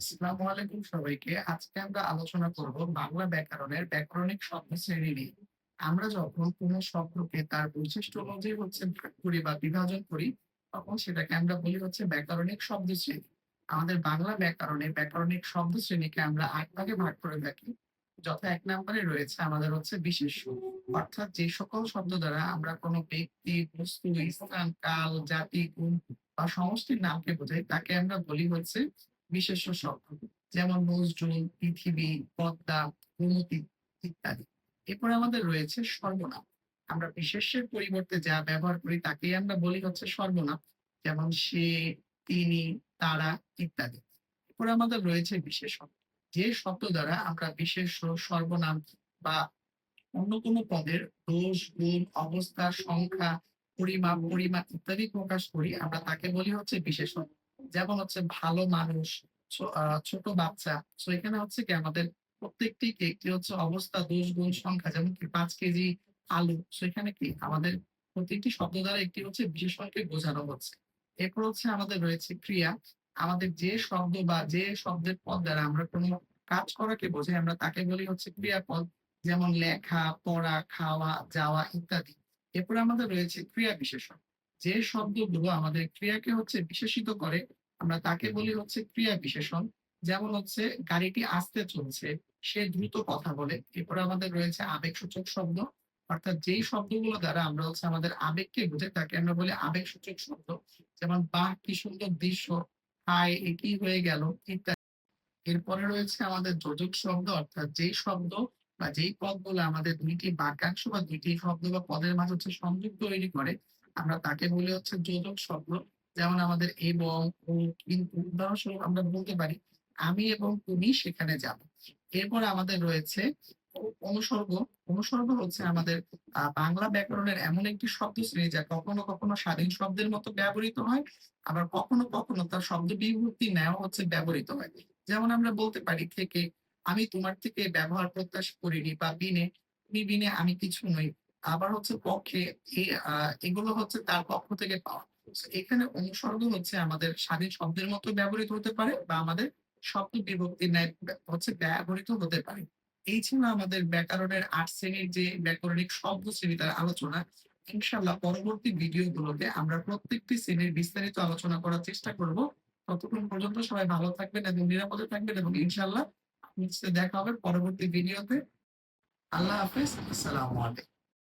আসসালামু আলাইকুম সবাইকে। আজকে আমরা আলোচনা করব বাংলা ব্যাকরণের ব্যাকরণিক শব্দ শ্রেণি নিয়ে। আমরা যখন কোন শব্দকে তার বৈশিষ্ট্য অনুযায়ী হচ্ছে ভাগ করি বা বিভাজন করি, তখন সেটাকে আমরা বলি হচ্ছে ব্যাকরণিক শব্দ শ্রেণি। আমাদের বাংলা ব্যাকরণে ব্যাকরণিক শব্দ শ্রেণীকে আমরা ৮ ভাগে ভাগ করে থাকি। যথা এক নম্বরে রয়েছে আমাদের হচ্ছে বিশেষ্য। অর্থাৎ যে সকল শব্দ দ্বারা আমরা কোনো ব্যক্তি, বস্তু, স্থান, কাল, জাতি, গুণ বা সমষ্টির নামকে বোঝাই তাকে আমরা বলি হচ্ছে বিশেষ্য শব্দ। যেমন নজরুল, পৃথিবী, পদ্মা, গোমতী ইত্যাদি। এরপরে আমাদের রয়েছে সর্বনাম। আমরা বিশেষ্যের পরিবর্তে যা ব্যবহার করি তাকেই আমরা বলি হচ্ছে সর্বনাম। যেমন সে, তিনি, তারা ইত্যাদি। এরপরে আমাদের রয়েছে বিশেষণ। যে শব্দ দ্বারা আমরা বিশেষ্য, সর্বনাম বা অন্য কোনো পদের দোষ, গুণ, অবস্থা, সংখ্যা, পরিমাপ, পরিমাণ ইত্যাদি প্রকাশ করি আমরা তাকে বলি হচ্ছে বিশেষণ। যেমন হচ্ছে ভালো মানুষ, ছোট বাচ্চা। সো এখানে হচ্ছে কি আমাদের প্রত্যেকটি একটি হচ্ছে অবস্থা, দোষ, গুণ, সংখ্যা যেমন কি পাঁচ কেজি আলু। সেখানে কি আমাদের প্রতিটি শব্দ দ্বারা একটি হচ্ছে বিশেষণকে বোঝানো হচ্ছে। এরপর হচ্ছে আমাদের রয়েছে ক্রিয়া। আমাদের যে শব্দ বা যে শব্দের পদ দ্বারা আমরা কোনো কাজ করাকে বোঝাই আমরা তাকে বলি হচ্ছে ক্রিয়াপদ। যেমন লেখা, পড়া, খাওয়া, যাওয়া ইত্যাদি। এরপরে আমাদের রয়েছে ক্রিয়া বিশেষণ। যে শব্দগুলো আমাদের ক্রিয়াকে হচ্ছে বিশেষিত করে আমরা তাকে বলি হচ্ছে ক্রিয়া বিশেষণ। যেমন হচ্ছে গাড়িটি আসতে চলছে, সে দ্রুত কথা বলে। এরপরে আমাদের রয়েছে আবেগসূচক শব্দ। অর্থাৎ যেই শব্দগুলো দ্বারা আমরা হচ্ছে আমাদের আবেগকে বুঝে তাকে আমরা বলি আবেগসূচক শব্দ। যেমন বাহ! কি সুন্দর দৃশ্য, হায়! এ কি হয়ে গেল ইত্যাদি। এরপরে রয়েছে আমাদের যোজক শব্দ অর্থাৎ যেই শব্দ বা যেই পদগুলো আমাদের ২ টি বাক্যাংশ বা ২ টি শব্দ বা পদের মাঝে হচ্ছে সংযোগ তৈরি করে আমরা তাকে বলি হচ্ছে যোজক শব্দ। যেমন আমাদের এবং, ও, কিন্তু উদাহরণস্বরূপ আমরা বলতে পারি, আমি এবং তুমি সেখানে যাব। এরপর আমাদের রয়েছে অনুসর্গ। অনুসর্গ হচ্ছে আমাদের বাংলা ব্যাকরণের এমন একটি শব্দ শ্রেণি যা কখনো, কখনো স্বাধীন শব্দের মতো ব্যবহৃত হয়। আবার কখনো, কখনো তার শব্দ বিভক্তি নেওয়া হচ্ছে ব্যবহৃত হয়। যেমন আমরা বলতে পারি থেকে, আমি তোমার থেকে ব্যবহার প্রত্যাশ করিনি বা বিনে, তুমি বিনে আমি কিছু নই। আবার হচ্ছে পক্ষে এগুলো হচ্ছে তার পক্ষ থেকে পাওয়া। এখানে অনুসর্গ হচ্ছে আমাদের স্বাধীন শব্দের মতো ব্যবহৃত হতে পারে বা আমাদের শব্দ বিভক্তির ন্যায় হচ্ছে ব্যবহৃত হতে পারে। এই ছিল আমাদের ব্যাকরণের আট শ্রেণির যে ব্যাকরণিক শব্দ শ্রেণি তার আলোচনা। ইনশাল্লাহ পরবর্তী ভিডিওগুলোতে আমরা প্রত্যেকটি শ্রেণির বিস্তারিত আলোচনা করার চেষ্টা করব। ততক্ষণ পর্যন্ত সবাই ভালো থাকবেন এবং নিরাপদে থাকবেন এবং ইনশাআল্লাহ সাথে দেখা হবে পরবর্তী ভিডিওতে। আল্লাহ হাফিজ আসসালামু আলাইকুম।